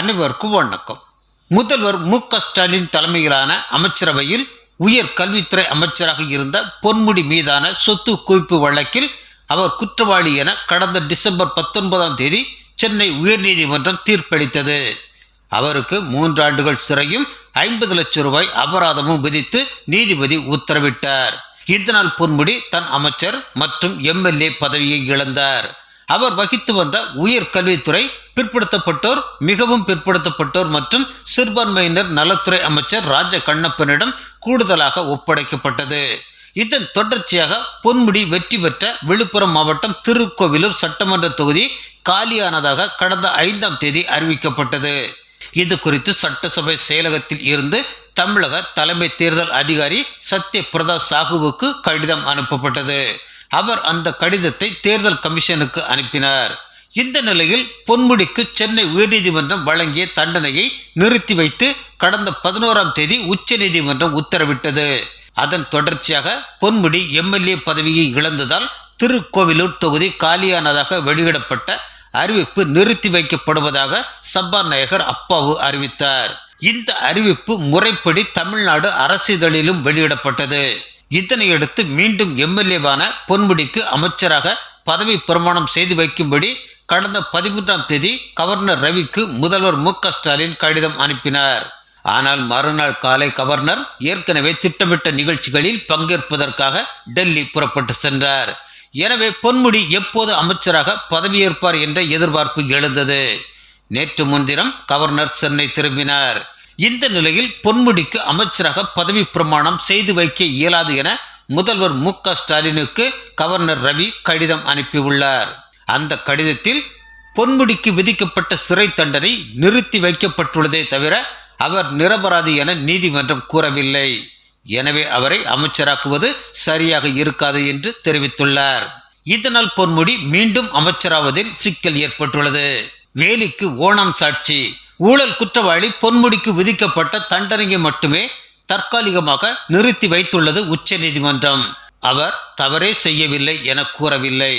அனைவருக்கும் வணக்கம். முதல்வர் மு க ஸ்டாலின் தலைமையிலான அமைச்சரவையில் உயர் கல்வித்துறை அமைச்சராக இருந்த பொன்முடி மீதான சொத்து குவிப்பு வழக்கில் அவர் குற்றவாளி என கடந்த டிசம்பர் பத்தொன்பதாம் தேதி சென்னை உயர்நீதிமன்றம் தீர்ப்பளித்தது. அவருக்கு மூன்று ஆண்டுகள் சிறையும் ஐம்பது லட்சம் ரூபாய் அபராதமும் விதித்து நீதிபதி உத்தரவிட்டார். இதனால் பொன்முடி தன் அமைச்சர் மற்றும் எம்எல்ஏ பதவியை இழந்தார். அவர் வகித்து வந்த உயர் கல்வித்துறை பிற்படுத்தப்பட்டோர் மிகவும் பிற்படுத்தப்பட்டோர் மற்றும் சிறுபான்மையினர் நலத்துறை அமைச்சர் ராஜ கண்ணப்பனிடம் கூடுதலாக ஒப்படைக்கப்பட்டது. இதன் தொடர்ச்சியாக பொன்முடி வெற்றி பெற்ற விழுப்புரம் மாவட்டம் திருக்கோவிலூர் சட்டமன்ற தொகுதி காலியானதாக கடந்த ஐந்தாம் தேதி அறிவிக்கப்பட்டது. இது குறித்து சட்டசபை செயலகத்தில் இருந்து தமிழக தலைமை தேர்தல் அதிகாரி சத்யபிரதா சாகுவுக்கு கடிதம் அனுப்பப்பட்டது. அவர் அந்த கடிதத்தை தேர்தல் கமிஷனுக்கு அனுப்பினார். இந்த நிலையில் பொன்முடிக்கு சென்னை உயர்நீதிமன்றம் வழங்கிய தண்டனையை நிறுத்தி வைத்து கடந்த பதினோராம் தேதி உச்சநீதிமன்றம் உத்தரவிட்டது. அதன் தொடர்ச்சியாக பொன்முடி எம்எல்ஏ பதவியை இழந்ததால் திருக்கோவிலூர் தொகுதி காலியானதாக வெளியிடப்பட்ட அறிவிப்பு நிறுத்தி வைக்கப்படுவதாக சபாநாயகர் அப்பாவு அறிவித்தார். இந்த அறிவிப்பு முறைப்படி தமிழ்நாடு அரசிதழிலும் வெளியிடப்பட்டது. இதனையடுத்து மீண்டும் எம்எல்ஏவான பொன்முடிக்கு அமைச்சராக பதவி பிரமாணம் செய்து வைக்கும்படி கடந்த பதிமூன்றாம் தேதி கவர்னர் ரவிக்கு முதல்வர் மு ஸ்டாலின் கடிதம் அனுப்பினார். ஆனால் மறுநாள் காலை கவர்னர் ஏற்கனவே திட்டமிட்ட நிகழ்ச்சிகளில் பங்கேற்பதற்காக டெல்லி புறப்பட்டு சென்றார். எனவே பொன்முடி எப்போது அமைச்சராக பதவியேற்பார் என்ற எதிர்பார்ப்பு எழுந்தது. நேற்று முன்தினம் கவர்னர் சென்னை திரும்பினார். இந்த நிலையில் பொன்முடிக்கு அமைச்சராக பதவி பிரமாணம் செய்து வைக்க இயலாது என முதல்வர் மு க ஸ்டாலினுக்கு கவர்னர் ரவி கடிதம் அனுப்பியுள்ளார். அந்த கடிதத்தில் பொன்முடிக்கு விதிக்கப்பட்ட சிறை தண்டனை நிறுத்தி வைக்கப்பட்டுள்ளதே தவிர அவர் நிரபராதி என நீதிமன்றம் கூறவில்லை. எனவே அவரை அமைச்சராக்குவது சரியாக இருக்காது என்று தெரிவித்துள்ளார். இதனால் பொன்முடி மீண்டும் அமைச்சராவதில் சிக்கல் ஏற்பட்டுள்ளது. வேலிக்கு ஓணம் சாட்சி ஊழல் குற்றவாளி பொன்முடிக்கு விதிக்கப்பட்ட தண்டனையை மட்டுமே தற்காலிகமாக நிறுத்தி வைத்துள்ளது உச்சநீதிமன்றம் அவர் தவறே செய்யவில்லை என கூறவில்லை.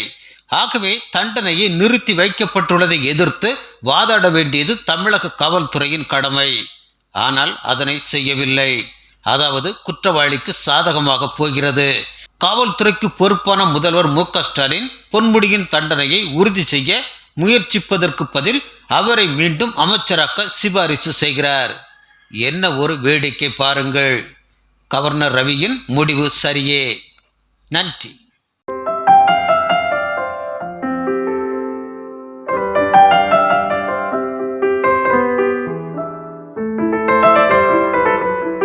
ஆகவே தண்டனையை நிறுத்தி வைக்கப்பட்டுள்ளதை எதிர்த்து வாதாட வேண்டியது தமிழக காவல்துறையின் கடமை. ஆனால் அதனை செய்யவில்லை. அதாவது குற்றவாளிக்கு சாதகமாக போகிறது. காவல்துறைக்கு பொறுப்பான முதல்வர் மு க ஸ்டாலின் பொன்முடியின் தண்டனையை உறுதி செய்ய முயற்சிப்பதற்கு பதில் அவரை மீண்டும் அமைச்சராக்க சிபாரிசு செய்கிறார். என்ன ஒரு வேடிக்கை பாருங்கள். கவர்னர் ரவியின் முடிவு சரியே. நன்றி.